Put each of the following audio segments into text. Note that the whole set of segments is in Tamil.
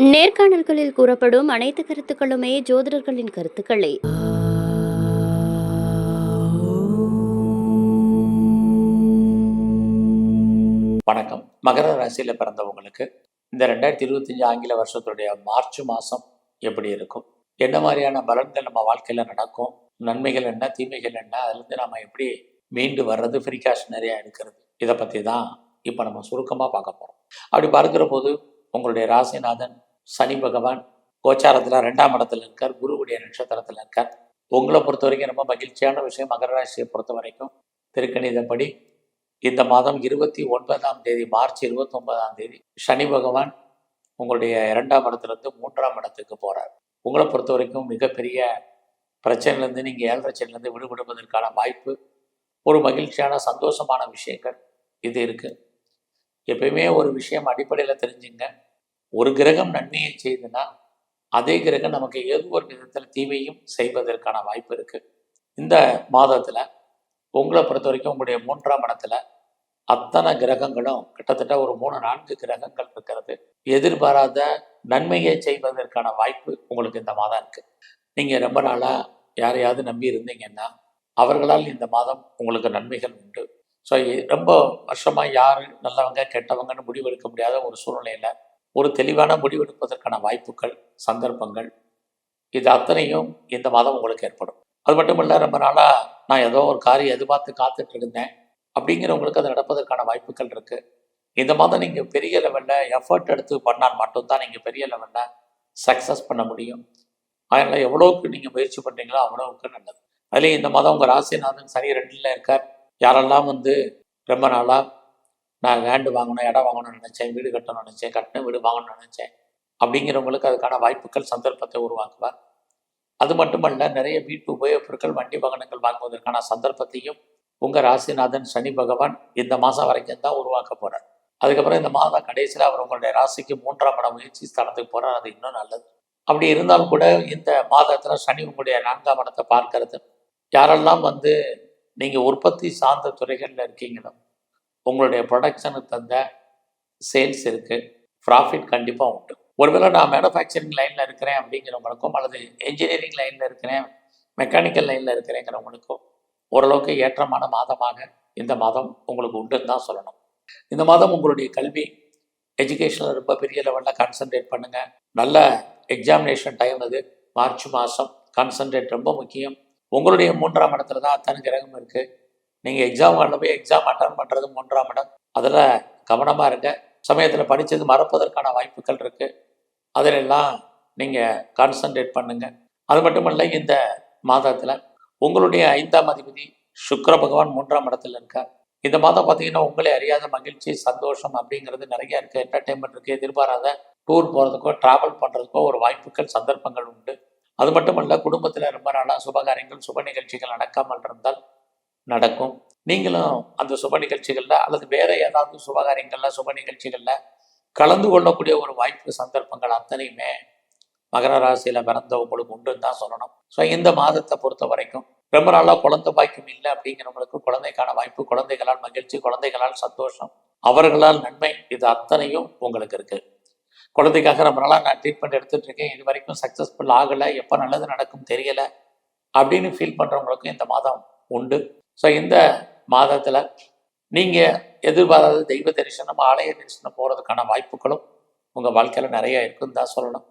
நேர்காணல்களில் கூறப்படும் அனைத்து கருத்துக்களுமே ஜோதிடர்களின் கருத்துக்களே. வணக்கம். மகர ராசியில் பிறந்தவங்களுக்கு இந்த ரெண்டாயிரத்தி இருபத்தஞ்சு ஆங்கில வருஷத்துடைய மார்ச் மாதம் எப்படி இருக்கும்? என்ன மாதிரியான பலன்கள் நம்ம வாழ்க்கையில் நடக்கும்? நன்மைகள் என்ன தீமைகள் என்ன? அதுலேருந்து நம்ம எப்படி மீண்டு வர்றது ஃப்ரீ கேஷ் நிறையா எடுக்கிறது? இதை பற்றி தான் இப்போ நம்ம சுருக்கமாக பார்க்க போகிறோம் அப்படி பார்க்குற போது உங்களுடைய ராசிநாதன் சனி பகவான் கோச்சாரத்தில் ரெண்டாம் இடத்துல இருக்கார். குருவுடைய நட்சத்திரத்தில் இருக்கார். உங்களை பொறுத்த வரைக்கும் ரொம்ப மகிழ்ச்சியான விஷயம். மகர ராசியை பொறுத்த வரைக்கும் திருக்கணிதப்படி இந்த மாதம் இருபத்தி ஒன்பதாம் தேதி மார்ச் இருபத்தி ஒன்பதாம் தேதி சனி பகவான் உங்களுடைய இரண்டாம் இடத்துலேருந்து மூன்றாம் இடத்துக்கு போகிறார் உங்களை பொறுத்த வரைக்கும் மிகப்பெரிய பிரச்சனையிலேருந்து நீங்கள் ஏழரை சனிலேருந்து விடுபடுவதற்கான வாய்ப்பு ஒரு மகிழ்ச்சியான சந்தோஷமான விஷயங்கள் இது இருக்குது எப்பயுமே ஒரு விஷயம் அடிப்படையில் தெரிஞ்சுங்க. ஒரு கிரகம் நன்மையை செய்துன்னா அதே கிரகம் நமக்கு ஏதோ ஒரு விதத்தில் தீமையும் செய்வதற்கான வாய்ப்பு இருக்குது இந்த மாதத்தில் உங்களை பொறுத்த வரைக்கும் உங்களுடைய மூன்றாம் இடத்துல அத்தனை கிரகங்களும் கிட்டத்தட்ட ஒரு மூணு நான்கு கிரகங்கள் இருக்கிறது. எதிர்பாராத நன்மையை செய்வதற்கான வாய்ப்பு உங்களுக்கு இந்த மாதம் இருக்கு. நீங்கள் ரொம்ப நாளாக யாரையாவது நம்பி இருந்தீங்கன்னா அவர்களால் இந்த மாதம் உங்களுக்கு நன்மைகள் உண்டு. ஸோ ரொம்ப வருஷமாக யார் நல்லவங்க கெட்டவங்கன்னு முடிவெடுக்க முடியாத ஒரு சூழ்நிலையில் ஒரு தெளிவான முடிவெடுப்பதற்கான வாய்ப்புகள் சந்தர்ப்பங்கள் இது அத்தனையும் இந்த மாதம் உங்களுக்கு ஏற்படும். அது மட்டும் இல்லை ரொம்ப நாளாக நான் ஏதோ ஒரு காரியம் எதிர்பார்த்து காத்துட்டு இருந்தேன். அப்படிங்கிறவங்களுக்கு அது நடப்பதற்கான வாய்ப்புகள் இருக்குது இந்த மாதம் நீங்கள் பெரிய லெவலில் எஃபர்ட் எடுத்து பண்ணால் மட்டும்தான் நீங்கள் பெரிய லெவலில் சக்ஸஸ் பண்ண முடியும். அதனால் எவ்வளோவுக்கு நீங்கள் முயற்சி பண்ணுறீங்களோ அவ்வளோவுக்கு நல்லது. அதுலேயும் இந்த மாதம் உங்கள் ராசிநாதன் சனி ரெண்டில் இருக்கார். யாரெல்லாம் வந்து ரொம்ப நாளாக நான் லேண்டு வாங்கணும் இடம் வாங்கணும்னு நினச்சேன் வீடு கட்டணும்னு நினச்சேன் கட்டின வீடு வாங்கணும்னு நினச்சேன் அப்படிங்கிறவங்களுக்கு அதுக்கான வாய்ப்புகள் சந்தர்ப்பத்தை உருவாக்குவார். அது மட்டுமல்ல நிறைய வீட்டு உபயோகப் பொருட்கள் வண்டி வாகனங்கள் வாங்குவதற்கான சந்தர்ப்பத்தையும் உங்கள் ராசிநாதன் சனி பகவான் இந்த மாதம் வரைக்கும் தான் உருவாக்க போகிறார் அதுக்கப்புறம் இந்த மாதம் கடைசியில் அவர் உங்களுடைய ராசிக்கு மூன்றாம் இடம் முயற்சி ஸ்தானத்துக்கு போகிறார் அது இன்னும் நல்லது. அப்படி இருந்தாலும் கூட இந்த மாதத்தில் சனி உங்களுடைய நான்காம் இடத்தை பார்க்கறது. யாரெல்லாம் வந்து நீங்கள் உற்பத்தி சார்ந்த துறைகளில் இருக்கீங்களோ உங்களுடைய ப்ரொடக்ஷனுக்கு தந்த சேல்ஸ் இருக்குது ப்ராஃபிட் கண்டிப்பாக உண்டு. ஒருவேளை நான் மேனுஃபேக்சரிங் லைனில் இருக்கிறேன் அப்படிங்கிறவங்களுக்கும் அல்லது என்ஜினியரிங் லைனில் இருக்கிறேன் மெக்கானிக்கல் லைனில் இருக்கிறேங்கிறவங்களுக்கும் ஓரளவுக்கு ஏற்றமான மாதமாக இந்த மாதம் உங்களுக்கு உண்டுன்னு தான் சொல்லணும். இந்த மாதம் உங்களுடைய கல்வி எஜுகேஷனில் ரொம்ப பெரிய லெவலில் கான்சன்ட்ரேட் பண்ணுங்கள் நல்ல எக்ஸாமினேஷன் டைம் அது. மார்ச் மாதம் கான்சன்ட்ரேட் ரொம்ப முக்கியம். உங்களுடைய மூன்றாம் இடத்துல தான் அத்தனை கிரகம் இருக்குது நீங்கள் எக்ஸாம் ஹாலில் போய் எக்ஸாம் அட்டன் பண்ணுறது மூன்றாம் இடம் அதில் கவனமாக இருங்க. சமயத்தில் படித்தது மறப்பதற்கான வாய்ப்புகள் இருக்குது அதிலெல்லாம் நீங்கள் கான்சன்ட்ரேட் பண்ணுங்கள் அது மட்டுமல்ல இந்த மாதத்தில் உங்களுடைய ஐந்தாம் அதிபதி சுக்கர பகவான் மூன்றாம் இடத்துல இருக்கார். இந்த மாதம் பார்த்தீங்கன்னா உங்களே அறியாத மகிழ்ச்சி சந்தோஷம் அப்படிங்கிறது நிறைய இருக்குது என்டர்டெயின்மெண்ட் இருக்குது எதிர்பாராத டூர் போகிறதுக்கோ ட்ராவல் பண்ணுறதுக்கோ ஒரு வாய்ப்புகள் சந்தர்ப்பங்கள் உண்டு. அது மட்டுமல்ல குடும்பத்தில் ரொம்ப நாளாக சுபகாரியங்கள் சுப நிகழ்ச்சிகள் நடக்காமல் இருந்தால் நடக்கும். நீங்களும் அந்த சுப நிகழ்ச்சிகளில் அல்லது வேற ஏதாவது சுபகாரியங்களில் சுப நிகழ்ச்சிகளில் கலந்து கொள்ளக்கூடிய ஒரு வாய்ப்பு சந்தர்ப்பங்கள் அத்தனையுமே மகர ராசியில் பிறந்தவங்களுக்கு உண்டுன்னு தான் சொல்லணும். ஸோ இந்த மாதத்தை பொறுத்த வரைக்கும் ரொம்ப நாளாக குழந்தை பாய்க்கும் இல்லை அப்படிங்கிறவங்களுக்கு குழந்தைக்கான வாய்ப்பு குழந்தைகளால் மகிழ்ச்சி குழந்தைகளால் சந்தோஷம் அவர்களால் நன்மை இது அத்தனையும் உங்களுக்கு இருக்கு. குழந்தைக்காக ரொம்ப நாளாக நான் ட்ரீட்மெண்ட் எடுத்துட்டு இருக்கேன். இது வரைக்கும் சக்ஸஸ்ஃபுல் ஆகலை. எப்போ நல்லது நடக்கும் தெரியல அப்படின்னு ஃபீல் பண்ணுறவங்களுக்கும் இந்த மாதம் உண்டு. ஸோ இந்த மாதத்தில் நீங்கள் எதிர்பாராத தெய்வ தரிசனம் ஆலய தரிசனம் போகிறதுக்கான வாய்ப்புகளும் உங்கள் வாழ்க்கையில் நிறைய இருக்குன்னு தான் சொல்லணும்.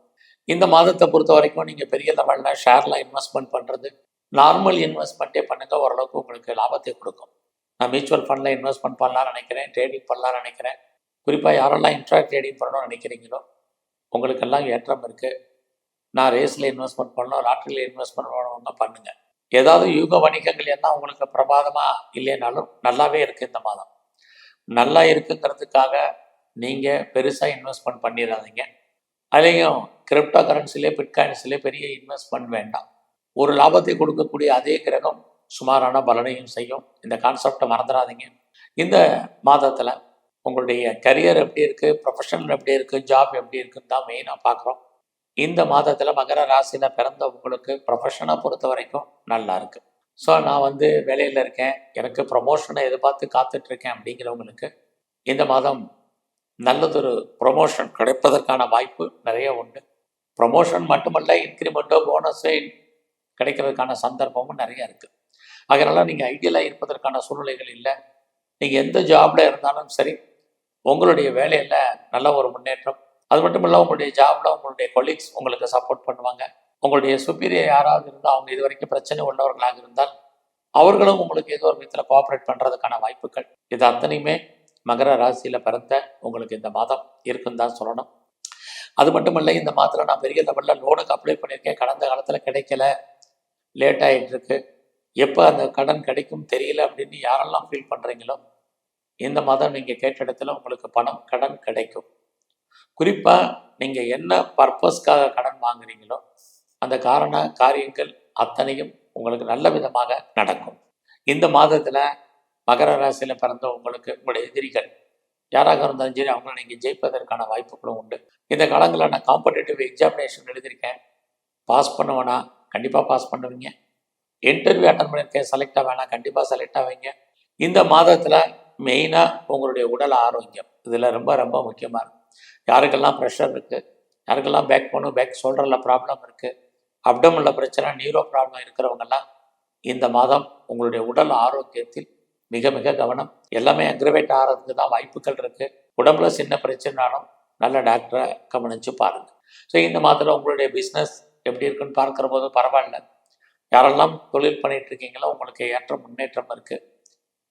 இந்த மாதத்தை பொறுத்த வரைக்கும் நீங்கள் பெரிய லெவலில் ஷேரில் இன்வெஸ்ட்மெண்ட் பண்ணுறது நார்மல் இன்வெஸ்ட்மெண்ட்டே பண்ணுங்கள் ஓரளவுக்கு உங்களுக்கு லாபத்தை கொடுக்கும். நான் மியூச்சுவல் ஃபண்டில் இன்வெஸ்ட்மெண்ட் பண்ணலாம்னு நினைக்கிறேன் ட்ரேடிங் பண்ணலாம்னு நினைக்கிறேன். குறிப்பாக யாரெல்லாம் இன்ட்ரா ட்ரேடிங் பண்ணணும்னு நினைக்கிறீங்களோ உங்களுக்கெல்லாம் ஏற்றம் இருக்குது நான் ரேஸில் இன்வெஸ்ட்மெண்ட் பண்ணணும் லாட்ரியில் இன்வெஸ்ட்மெண்ட் பண்ணணும்னா பண்ணுங்கள் ஏதாவது யூக வணிகங்கள் என்ன உங்களுக்கு பிரமாதமாக இல்லைனாலும் நல்லாவே இருக்குது இந்த மாதம். நல்லா இருக்குங்கிறதுக்காக நீங்கள் பெருசாக இன்வெஸ்ட்மெண்ட் பண்ணிடாதீங்க அதுலேயும் கிரிப்டோ கரன்சிலே பிட்காயின்ஸிலே பெரிய இன்வெஸ்ட்மெண்ட் வேண்டாம். ஒரு லாபத்தை கொடுக்கக்கூடிய அதே கிரகம் சுமாரான பலனையும் செய்யும். இந்த கான்செப்டை மறந்துடாதீங்க இந்த மாதத்தில் உங்களுடைய கரியர் எப்படி இருக்குது ப்ரொஃபஷனல் எப்படி இருக்குது ஜாப் எப்படி இருக்குன்னு தான் மெயினாக பார்க்குறோம். இந்த மாதத்தில் மகர ராசியில் பிறந்தவங்களுக்கு ப்ரொஃபஷனை பொறுத்த வரைக்கும் நல்லா இருக்கு. ஸோ நான் வந்து வேலையில் இருக்கேன். எனக்கு ப்ரொமோஷனை எதிர்பார்த்து காத்துட்ருக்கேன் அப்படிங்கிறவங்களுக்கு இந்த மாதம் நல்லதொரு ப்ரொமோஷன் கிடைப்பதற்கான வாய்ப்பு நிறைய உண்டு. ப்ரொமோஷன் மட்டுமல்ல இன்க்ரிமெண்ட்டோ போனஸோ கிடைக்கிறதுக்கான சந்தர்ப்பமும் நிறைய இருக்குது அதனால நீங்கள் ஐடியலாக இருப்பதற்கான சூழ்நிலைகள் இல்லை. நீங்கள் எந்த ஜாபில் இருந்தாலும் சரி உங்களுடைய வேலையில் நல்ல ஒரு முன்னேற்றம் அது மட்டும் இல்லை உங்களுடைய ஜாப்ல உங்களுடைய கொலீக்ஸ் உங்களுக்கு சப்போர்ட் பண்ணுவாங்க. உங்களுடைய சுப்பீரியர் யாராவது இருந்தால் அவங்க இது வரைக்கும் பிரச்சனை உள்ளவர்களாக இருந்தால் அவர்களும் உங்களுக்கு ஏதோ ஒரு விதத்தில் கோஆப்ரேட் பண்ணுறதுக்கான வாய்ப்புகள். இது அத்தனையுமே மகர ராசியில் பிறந்த உங்களுக்கு இந்த மாதம் இருக்குன்னு தான் சொல்லணும். அது மட்டும் இல்லை இந்த மாதத்தில் நான் பெரிய லெவலில் லோனுக்கு அப்ளை பண்ணியிருக்கேன். கடந்த காலத்தில் கிடைக்கல. லேட் ஆகிட்டுருக்கு எப்போ அந்த கடன் கிடைக்கும் தெரியல அப்படின்னு யாரெல்லாம் ஃபீல் பண்ணுறீங்களோ இந்த மாதம் நீங்கள் கேட்ட இடத்துல உங்களுக்கு பணம் கடன் கிடைக்கும். குறிப்பாக நீங்கள் என்ன பர்பஸ்க்காக கடன் வாங்குறீங்களோ அந்த காரண காரியங்கள் அத்தனையும் உங்களுக்கு நல்ல விதமாக நடக்கும். இந்த மாதத்தில் மகர ராசியில் பிறந்த உங்களுக்கு உங்களுடைய எதிரிகள் யாராக இருந்தாலும் சரி அவங்கள நீங்கள் ஜெயிப்பதற்கான வாய்ப்புகளும் உண்டு. இந்த காலங்களில் நான் காம்படேட்டிவ் எக்ஸாமினேஷன் எழுதியிருக்கேன். பாஸ் பண்ணுவேனா? கண்டிப்பாக பாஸ் பண்ணுவீங்க. இன்டர்வியூ அட்டன் பண்ணியிருக்கேன். செலக்ட் ஆவேனா கண்டிப்பாக செலக்ட் ஆவீங்க. இந்த மாதத்தில் மெயினாக உங்களுடைய உடல் ஆரோக்கியம். இதில் ரொம்ப ரொம்ப முக்கியமாக இருக்கும் யாருக்கெல்லாம் ப்ரெஷர் இருக்குது யாருக்கெல்லாம் பேக் போனும் பேக் ஷோல்டரில் ப்ராப்ளம் இருக்குது அப்டமில் பிரச்சனை நியூரோ ப்ராப்ளம் இருக்கிறவங்கெல்லாம் இந்த மாதம் உங்களுடைய உடல் ஆரோக்கியத்தில் மிக மிக கவனம். எல்லாமே அக்ரவேட் ஆகிறதுக்கு தான் வாய்ப்புகள் இருக்குது உடம்புல சின்ன பிரச்சனைனாலும் நல்ல டாக்டரை கவனித்து பாருங்கள் ஸோ இந்த மாதத்தில் உங்களுடைய பிஸ்னஸ் எப்படி இருக்குன்னு பார்க்குற போது பரவாயில்ல. யாரெல்லாம் தொழில் பண்ணிகிட்டு இருக்கீங்களோ உங்களுக்கு ஏற்ற முன்னேற்றம் இருக்குது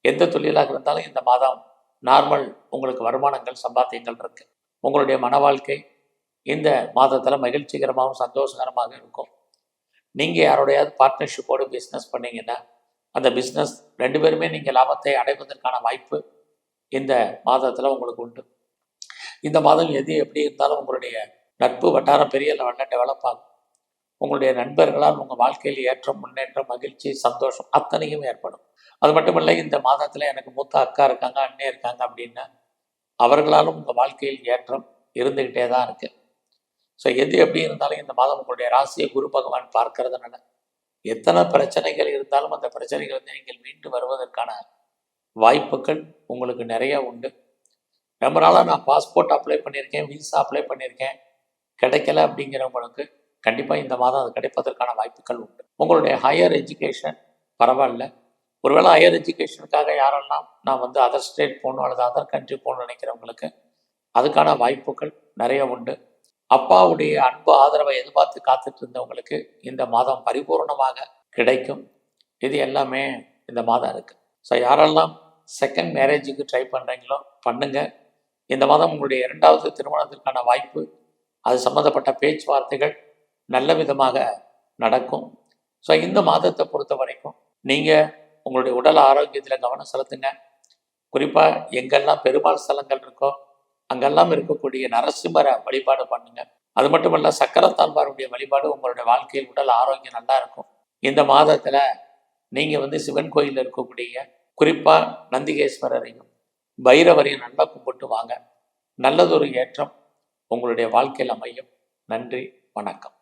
எந்த தொழிலாக இருந்தாலும் இந்த மாதம் நார்மல் உங்களுக்கு வருமானங்கள் சம்பாத்தியங்கள் இருக்குது உங்களுடைய மன வாழ்க்கை இந்த மாதத்தில் மகிழ்ச்சிகரமாகவும் சந்தோஷகரமாக இருக்கும். நீங்கள் யாரோடையாவது பார்ட்னர்ஷிப்போடு பிஸ்னஸ் பண்ணீங்கன்னா அந்த பிஸ்னஸ் ரெண்டு பேருமே நீங்கள் லாபத்தை அடைவதற்கான வாய்ப்பு இந்த மாதத்தில் உங்களுக்கு உண்டு. இந்த மாதம் எது எப்படி இருந்தாலும் உங்களுடைய நட்பு வட்டாரம் பெரிய லெவலில் டெவலப் ஆகும். உங்களுடைய நண்பர்களால் உங்கள் வாழ்க்கையில் ஏற்றம் முன்னேற்றம் மகிழ்ச்சி சந்தோஷம் அத்தனையும் ஏற்படும். அது மட்டும் இல்லை இந்த மாதத்தில் எனக்கு மூத்த அக்கா இருக்காங்க அண்ணே இருக்காங்க அப்படின்னா அவர்களாலும் உங்கள் வாழ்க்கையில் ஏற்றம் இருந்துக்கிட்டே தான் இருக்கு. ஸோ எது எப்படி இருந்தாலும் இந்த மாதம் உங்களுடைய ராசியை குரு பகவான் பார்க்கறதுனால எத்தனை பிரச்சனைகள் இருந்தாலும் அந்த பிரச்சனைகள் நீங்கள் மீண்டு வருவதற்கான வாய்ப்புகள் உங்களுக்கு நிறைய உண்டு. ரொம்ப நாளாக நான் பாஸ்போர்ட் அப்ளை பண்ணியிருக்கேன் விசா அப்ளை பண்ணியிருக்கேன். கிடைக்கல அப்படிங்கிறவங்களுக்கு கண்டிப்பாக இந்த மாதம் அது கிடைப்பதற்கான வாய்ப்புகள் உண்டு. உங்களுடைய ஹையர் எஜுகேஷன் பரவாயில்ல. ஒருவேளை ஹையர் எஜுகேஷனுக்காக யாரெல்லாம் நான் வந்து அதர் ஸ்டேட் போகணும் அல்லது அதர் கண்ட்ரி போகணும்னு நினைக்கிறவங்களுக்கு அதுக்கான வாய்ப்புகள் நிறைய உண்டு. அப்பாவுடைய அன்பு ஆதரவை எதிர்பார்த்து காத்துட்டு இருந்தவங்களுக்கு இந்த மாதம் பரிபூர்ணமாக கிடைக்கும். இது எல்லாமே இந்த மாதம் இருக்குது ஸோ யாரெல்லாம் செகண்ட் மேரேஜுக்கு ட்ரை பண்ணுறீங்களோ பண்ணுங்கள் இந்த மாதம் உங்களுடைய இரண்டாவது திருமணத்திற்கான வாய்ப்பு அது சம்மந்தப்பட்ட பேச்சுவார்த்தைகள் நல்ல விதமாக நடக்கும். ஸோ இந்த மாதத்தை பொறுத்த வரைக்கும் நீங்கள் உங்களுடைய உடல் ஆரோக்கியத்தில் கவனம் செலுத்துங்க. குறிப்பாக எங்கெல்லாம் பெருமாள் ஸ்தலங்கள் இருக்கோ அங்கெல்லாம் இருக்கக்கூடிய நரசிம்மரை வழிபாடு பண்ணுங்க. அது மட்டுமல்ல சக்கரத்தாழ்வாருடைய வழிபாடு உங்களுடைய வாழ்க்கையில் உடல் ஆரோக்கியம் நல்லா இருக்கும். இந்த மாதத்தில் நீங்கள் வந்து சிவன் கோயிலில் இருக்கக்கூடிய குறிப்பாக நந்திகேஸ்வரரையும் பைரவரையும் நல்லா கும்பிட்டு வாங்க. நல்லதொரு ஏற்றம் உங்களுடைய வாழ்க்கையில் அமையும். நன்றி வணக்கம்.